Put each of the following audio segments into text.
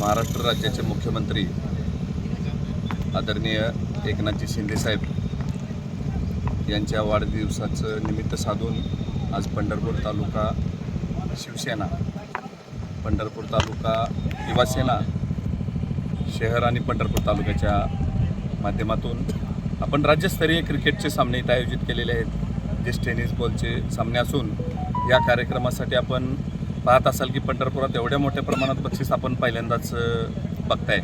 महाराष्ट्र राज्याचे मुख्यमंत्री आदरणीय एकनाथजी शिंदेसाहेब यांच्या वाढदिवसाचं निमित्त साधून आज पंढरपूर तालुका शिवसेना पंढरपूर तालुका युवासेना शहर आणि पंढरपूर तालुक्याच्या माध्यमातून आपण राज्यस्तरीय क्रिकेटचे सामने इथं आयोजित केलेले आहेत. जे टेनिस बॉलचे सामने असून या कार्यक्रमासाठी आपण पाहत असाल की पंढरपुरात एवढ्या मोठ्या प्रमाणात बक्षीस आपण पहिल्यांदाच बघताय.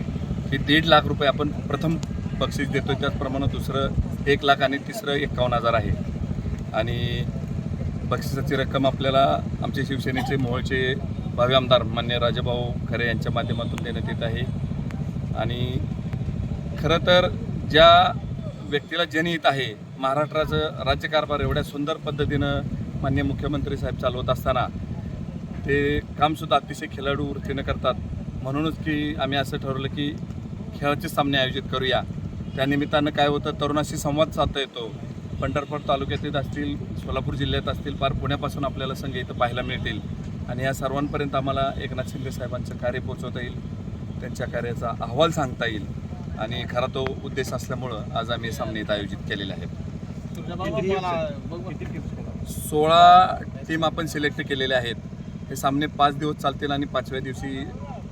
की दीड लाख रुपये आपण प्रथम बक्षीस देतो त्याचप्रमाणे दुसरं एक लाख आणि तिसरं एकावन्न हजार आहे. आणि बक्षिसाची रक्कम आपल्याला आमचे शिवसेनेचे मोहोळचे भावी आमदार मान्य राजाभाऊ खरे यांच्या माध्यमातून देण्यात येत आहे. आणि खरं तर ज्या व्यक्तीला जनहित आहे महाराष्ट्राचं राज्यकारभार एवढ्या सुंदर पद्धतीनं मान्य मुख्यमंत्री साहेब चालवत असताना ते कामसुद्धा अतिशय खेळाडू वृत्तीनं करतात. म्हणूनच की आम्ही असं ठरवलं की खेळाचे सामने आयोजित करूया. त्यानिमित्तानं काय होतं तरुणाशी संवाद साधता येतो. पंढरपूर तालुक्यातील असतील सोलापूर जिल्ह्यात असतील पार पुण्यापासून आपल्याला संघ इथं पाहायला मिळतील. आणि या सर्वांपर्यंत आम्हाला एकनाथ शिंदे साहेबांचं कार्य पोचवता येईल त्यांच्या कार्याचा अहवाल सांगता येईल. आणि खरा तो उद्देश असल्यामुळं आज आम्ही हे सामने इथं आयोजित केलेले आहेत. सोळा टीम आपण सिलेक्ट केलेले आहेत. हे सामने पाच दिवस चालतील आणि पाचव्या दिवशी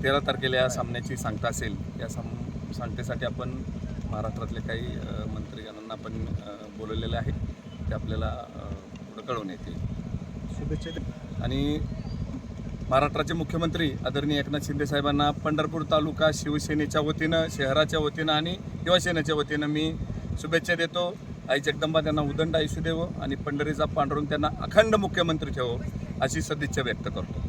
तेरा तारखेला या सामन्याची सांगता असेल. या साम सांगतेसाठी आपण महाराष्ट्रातले काही मंत्रीगणांना आपण बोलवलेले आहे. ते आपल्याला पुढं कळवून येतील. शुभेच्छा आणि महाराष्ट्राचे मुख्यमंत्री आदरणीय एकनाथ शिंदे साहेबांना पंढरपूर तालुका शिवसेनेच्या वतीनं शहराच्या वतीनं आणि युवासेनेच्या वतीनं मी शुभेच्छा देतो. आई जगदंबा त्यांना उदंड आयुष्य देवो आणि पंढरीचा पांडुरंग त्यांना अखंड मुख्यमंत्री ठेवो. अशी सदिच्छा व्यक्त करतो